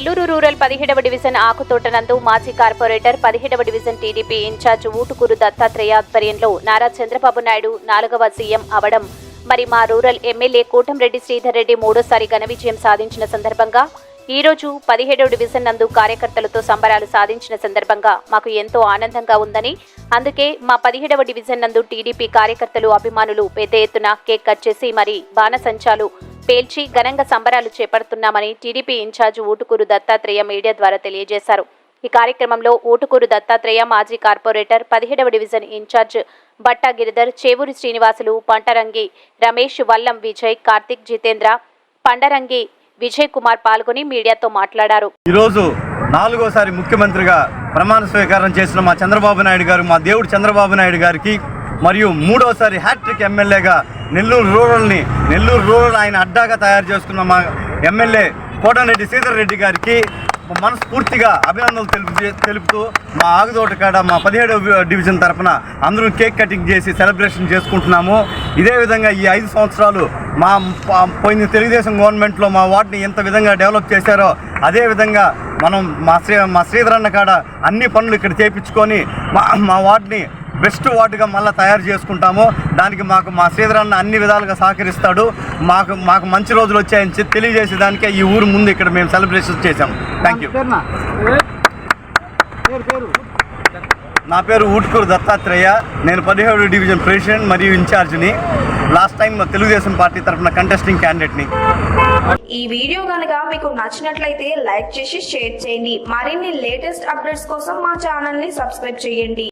Nellore rural పదిహేడవ division Akuthota నందు మాజీ కార్పొరేటర్ పదిహేడవ division TDP in-charge Utukuru Dattatreya ఆధ్వర్యంలో నారా చంద్రబాబు నాయుడు నాలుగవ సీఎం అవడం. మరి మా రూరల్ ఎమ్మెల్యే కోటంరెడ్డి శ్రీధర్ రెడ్డి మూడోసారి ఘన విజయం సాధించిన సందర్భంగా ఈ రోజు పదిహేడవ డివిజన్ నందు కార్యకర్తలతో సంబరాలు సాధించిన సందర్భంగా మాకు ఎంతో ఆనందంగా ఉందని అందుకే మా పదిహేడవ డివిజన్ నందు టీడీపీ కార్యకర్తలు అభిమానులు పెద్ద ఎత్తున కేక్ కట్ చేసి మరి బాణసంచాలు పేల్చి ఘనంగా సంబరాలు చేపడుతున్నామని TDP incharge Utukuru Dattatreya media ద్వారా తెలియజేశారు. ఈ కార్యక్రమంలో ఊటుకూరు దత్తాత్రేయ మాజీ కార్పొరేటర్ పదిహేడవ డివిజన్ ఇన్ఛార్జ్ బట్టా గిరిధర్ చేవూరి శ్రీనివాసులు పంటరంగి రమేష్ వల్లం విజయ్ కార్తిక్ జితేంద్ర పండరంగి విజయ్ కుమార్ పాల్గొని మీడియాతో మాట్లాడారు. ఈరోజు నాలుగోసారి ముఖ్యమంత్రిగా ప్రమాణ స్వీకారం చేసిన మా చంద్రబాబు నాయుడు గారు మా దేవుడు చంద్రబాబు నాయుడు గారికి మరియు మూడోసారి హ్యాట్రిక్ ఎమ్మెల్యేగా నెల్లూరు రూరల్ని నెల్లూరు రూరల్ ఆయన అడ్డాగా తయారు చేసుకున్న మా ఎమ్మెల్యే కోటరెడ్డి శ్రీధర్ రెడ్డి గారికి మనస్ఫూర్తిగా అభినందనలు తెలుపు తెలుపుతూ మా ఆగుదోట కాడ మా పదిహేడవ డివిజన్ తరఫున అందరూ కేక్ కటింగ్ చేసి సెలబ్రేషన్ చేసుకుంటున్నాము. ఇదే విధంగా ఈ ఐదు సంవత్సరాలు మా పోయిన తెలుగుదేశం గవర్నమెంట్లో మా వార్డుని ఎంత విధంగా డెవలప్ చేశారో అదే విధంగా మనం మా శ్రీ మా శ్రీధరన్న కాడ అన్ని పనులు ఇక్కడ చేపించుకొని మా మా వార్డుని బెస్ట్ వార్డుగా మళ్ళీ తయారు చేసుకుంటాము. దానికి మాకు మా శ్రీధరన్న అన్ని విధాలుగా సహకరిస్తాడు. మాకు మాకు మంచి రోజులు వచ్చాయని చెప్పి తెలియజేసేదానికే ఈ ఊరు ముందు ఇక్కడ మేము సెలబ్రేషన్ చేశాం థ్యాంక్ యూ నా పేరు ఊటుకూరు దత్తాత్రేయ. నేను పదిహేడు డివిజన్ ప్రెసిడెంట్ మరియు ఇన్ఛార్జిని. లాస్ట్ టైం తెలుగుదేశం పార్టీ తరఫున కంటెస్టింగ్ క్యాండిడేట్ని ఈ వీడియో కనుక మీకు నచ్చినట్లయితే లైక్ చేసి షేర్ చేయండి. మరిన్ని లేటెస్ట్ అప్డేట్స్ కోసం మా ఛానల్ని సబ్స్క్రైబ్ చేయండి.